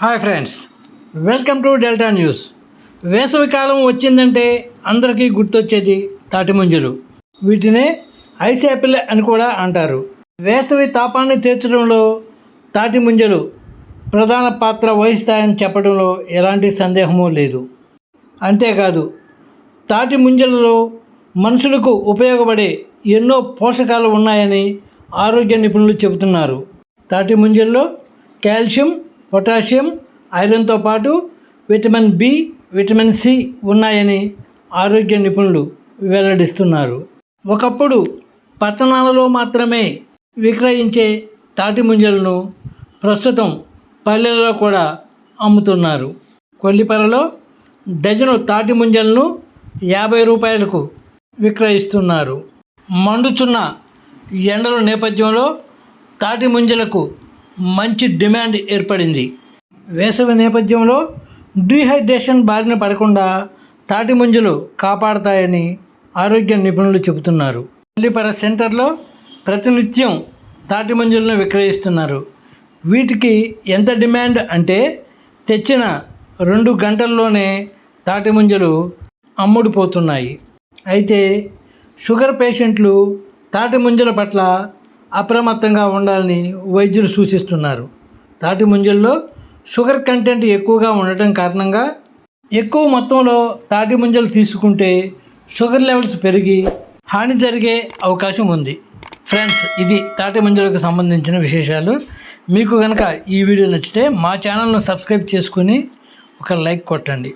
Hi friends welcome to Delta news వేసవికాలం వచ్చిందంటే అందరికీ గుర్తొచ్చేది తాటిముంజలు. వీటినే ఐస్ యాపిల్ అని కూడా అంటారు. వేసవి తాపాన్ని తీర్చడంలో తాటిముంజలు ప్రధాన పాత్ర వహిస్తాయని చెప్పడంలో ఎలాంటి సందేహమూ లేదు. అంతేకాదు తాటి ముంజలలో మనుషులకు ఉపయోగపడే ఎన్నో పోషకాలు ఉన్నాయని ఆరోగ్య నిపుణులు చెబుతున్నారు. తాటి ముంజల్లో కాల్షియం పొటాషియం ఐరన్తో పాటు విటమిన్ బి విటమిన్ సి ఉన్నాయని ఆరోగ్య నిపుణులు వెల్లడిస్తున్నారు. ఒకప్పుడు పట్టణాలలో మాత్రమే విక్రయించే తాటి ముంజలను ప్రస్తుతం పల్లెల్లో కూడా అమ్ముతున్నారు. కొల్లిపరలో డజను తాటి ముంజలను యాభై రూపాయలకు విక్రయిస్తున్నారు. మండుచున్న ఎండల నేపథ్యంలో తాటి ముంజలకు మంచి డిమాండ్ ఏర్పడింది. వేసవి నేపథ్యంలో డీహైడ్రేషన్ బారిన పడకుండా తాటి ముంజలు కాపాడతాయని ఆరోగ్య నిపుణులు చెబుతున్నారు. పల్లిపర సెంటర్లో ప్రతినిత్యం తాటి మంజులను విక్రయిస్తున్నారు. వీటికి ఎంత డిమాండ్ అంటే తెచ్చిన రెండు గంటల్లోనే తాటి ముంజలు అమ్ముడుపోతున్నాయి. అయితే షుగర్ పేషెంట్లు తాటి ముంజల పట్ల అప్రమత్తంగా ఉండాలని వైద్యులు సూచిస్తున్నారు. తాటి ముంజల్లో షుగర్ కంటెంట్ ఎక్కువగా ఉండటం కారణంగా ఎక్కువ మొత్తంలో తాటి ముంజలు తీసుకుంటే షుగర్ లెవెల్స్ పెరిగి హాని జరిగే అవకాశం ఉంది. ఫ్రెండ్స్ ఇది తాటి ముంజలకు సంబంధించిన విశేషాలు. మీకు కనుక ఈ వీడియో నచ్చితే మా ఛానల్ను సబ్స్క్రైబ్ చేసుకుని ఒక లైక్ కొట్టండి.